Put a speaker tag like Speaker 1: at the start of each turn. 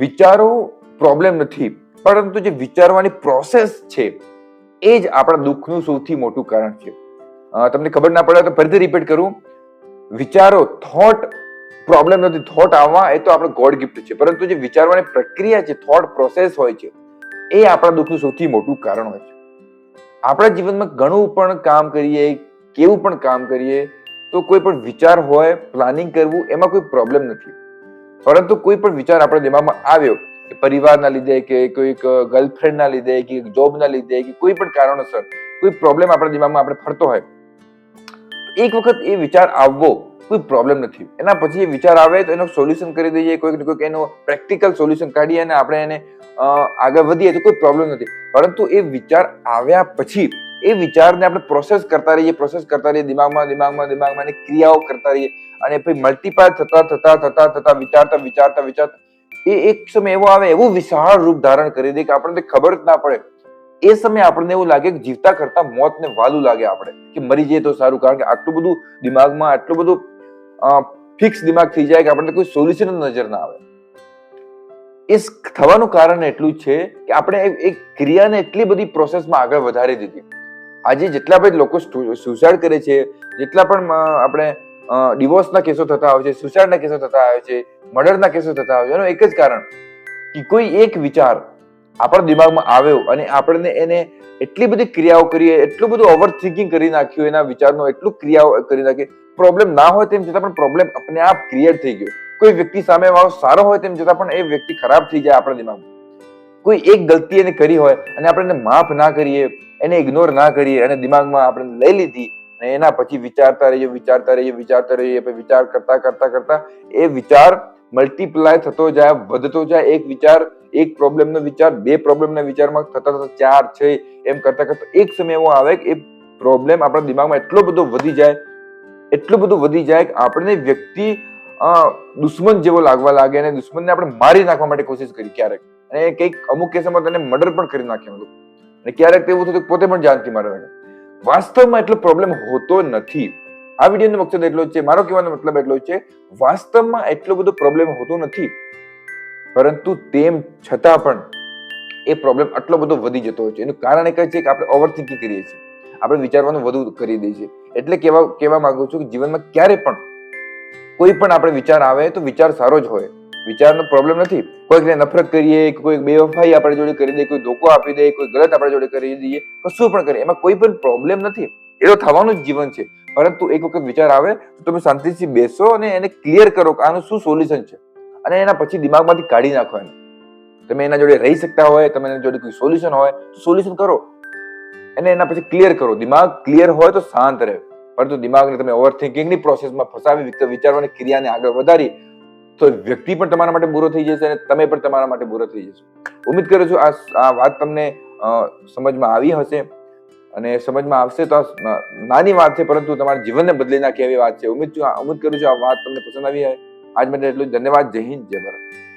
Speaker 1: વિચારો પ્રોબ્લેમ નથી. પરંતુ જે વિચારવાની પ્રોસેસ છે, એ જ આપણા દુઃખનું સૌથી મોટું કારણ છે. તમને ખબર ના પડે તો ફરીથી રિપીટ કરું. વિચારો થોટ પ્રોબ્લેમ નથી. થોટ આવવા એ તો આપણે ગોડ ગિફ્ટ છે. પરંતુ જે વિચારવાની પ્રક્રિયા છે થોટ પ્રોસેસ હોય છે, એ આપણા દુઃખનું સૌથી મોટું કારણ હોય છે. આપણા જીવનમાં ઘણું પણ કામ કરીએ, કેવું પણ કામ કરીએ, તો કોઈ પણ વિચાર હોય પ્લાનિંગ કરવું, એમાં કોઈ પ્રોબ્લેમ નથી. પરંતુ કોઈ પણ વિચાર આપણા દિમાગમાં આવ્યો કે પરિવારના લીધે કે કોઈક ગર્લફ્રેન્ડના લીધે કે જોબના લીધે કે કોઈ પણ કારણોસર કોઈ પ્રોબ્લેમ આપણા દિમાગમાં આપણે ફરતો હોય એક વખત એ વિચાર આવવો કોઈ પ્રોબ્લેમ નથી. એના પછી એ વિચાર આવે તો એનો સોલ્યુશન કરી દઈએ, કોઈક ને કોઈક એનો પ્રેક્ટિકલ સોલ્યુશન કાઢીએ અને આપણે એને આગળ વધીએ તો કોઈ પ્રોબ્લેમ નથી. પરંતુ એ વિચાર આવ્યા પછી એ વિચારને આપણે પ્રોસેસ કરતા રહીએ પ્રોસેસ કરતા રહીએ, દિમાગમાં દિમાગમાં દિમાગમાં ક્રિયાઓ કરતા રહીએ. અને પછી મલ્ટીપાય થતા થતા થતા થતા, વિચારતા વિચારતા વિચારતા. એ એક સમય એવો આવે, એવું વિશાળ રૂપ ધારણ કરી દે કે આપણને ખબર જ ના પડે. એ સમયે આપણને એવું લાગે કે જીવતા કરતા મોતને વાલું લાગે આપણે, કે મરી જઈએ તો સારું, કારણ કે આટલું બધું દિમાગમાં, આટલું બધું ફિક્સ દિમાગ થઈ જાય કે આપણને કોઈ સોલ્યુશન નજર ના આવે. એ થવાનું કારણ એટલું છે કે આપણે એ- એ ક્રિયાને એટલી બધી પ્રોસેસમાં આગળ વધારી દીધી. આજે જેટલા પણ લોકો સુસાઇડ કરે છે, જેટલા પણ આપણે ડિવોર્સના કેસો થતા હોય છે, સુસાઇડના કેસો થતા હોય છે, મર્ડરના કેસો થતા હોય છે, એનું એક જ કારણ કે કોઈ એક વિચાર આપણા દિમાગમાં આવ્યો અને આપણને એને એટલી બધી ક્રિયાઓ કરીએ, એટલું બધું ઓવર થિંકિંગ કરી નાખ્યું, એના વિચારનો એટલું ક્રિયાઓ કરી નાખી પ્રોબ્લેમ ના હોય તેમ છતાં પણ પ્રોબ્લેમ આપણે આપ ક્રિએટ થઈ ગયો. કોઈ વ્યક્તિ સામે વાળો સારો હોય તેમ છતાં પણ એ વ્યક્તિ ખરાબ થઈ જાય આપણા દિમાગમાં. કોઈ એક ગલતી એને કરી હોય અને આપણે એને માફ ના કરીએ એને ઇગ્નોર ના કરીએ અને દિમાગમાં આપણે લઈ લીધી અને એના પછી વિચારતા રહીએ વિચારતા રહીએ વિચારતા રહીએ વિચાર કરતા કરતા કરતા એ વિચાર મલ્ટીપ્લાય થતો જાય, વધતો જાય. એક વિચાર, એક પ્રોબ્લેમનો વિચાર, બે પ્રોબ્લેમના વિચારમાં થતા થતા ચાર, છે, એમ કરતા કરતા એક સમય એવો આવે કે એ પ્રોબ્લેમ આપણા દિમાગમાં એટલો બધો વધી જાય, એટલું બધું વધી જાય કે આપણને વ્યક્તિ દુશ્મન જેવો લાગવા લાગે અને દુશ્મનને આપણે મારી નાખવા માટે કોશિશ કરી ક્યારેક. અને કંઈક અમુક કેસમાં તેને મર્ડર પણ કરી નાખ્યા હતો અને ક્યારેક તેવું થતું પોતે પણ જાનથી મારી વાસ્તવમાં એટલો પ્રોબ્લેમ હોતો નથી. આ વિડીયોનો મકસદ એટલો જ છે, મારો કહેવાનો મતલબ એટલો છે, વાસ્તવમાં એટલો બધો પ્રોબ્લેમ હોતો નથી. પરંતુ તેમ છતાં પણ એ પ્રોબ્લેમ આટલો બધો વધી જતો હોય છે. એનું કારણ એક જ છે કે આપણે ઓવર કરીએ છીએ. આપણે વિચારવાનું વધુ કરી દઈએ છીએ. એટલે કહેવા કહેવા માંગુ છું કે જીવનમાં ક્યારે પણ કોઈ પણ આપણે વિચાર આવે તો વિચાર સારો જ હોય. વિચારનો પ્રોબ્લેમ નથી. કોઈકને નફરત કરીએ કોઈ બેવફાઈ આપણે જોડે કરી દે, કોઈ ધોકો આપી દે, કોઈ ગલત આપણે જોડે કરી દઈએ, કશું પણ કરીએ. એમાં કોઈ પણ પ્રોબ્લેમ નથી. એ તો થવાનું જ જીવન છે. પરંતુ એક વખત વિચાર આવે, તો તમે શાંતિથી બેસો અને એને ક્લિયર કરો કે આનું શું સોલ્યુશન છે. અને એના પછી દિમાગમાંથી કાઢી નાખો એને તમે એના જોડે રહી શકતા હોય, તમે એના જોડે કોઈ સોલ્યુશન હોય સોલ્યુશન કરો. અને એના પછી ક્લિયર કરો. દિમાગ ક્લિયર હોય તો શાંત રહે. પરંતુ દિમાગને તમે ઓવર થિંકિંગની પ્રોસેસમાં ફસાવી વિચારવાની ક્રિયાને આગળ વધારી તો વ્યક્તિ પણ તમારા માટે બુરો થઈ જશે અને તમે પણ તમારા માટે બુરો થઈ જશો. ઉમ્મીદ કરું છું આ આ વાત તમને સમજમાં આવી હશે અને સમજમાં આવશે તો આ નાની વાત છે, પરંતુ તમારા જીવનને બદલી નાખે એવી વાત છે. ઉમ્મીદ છું ઉમ્મીદ કરું છું આ વાત તમને પસંદ આવી આજ માટે એટલું ધન્યવાદ. જય હિન્દ. જય ભારત.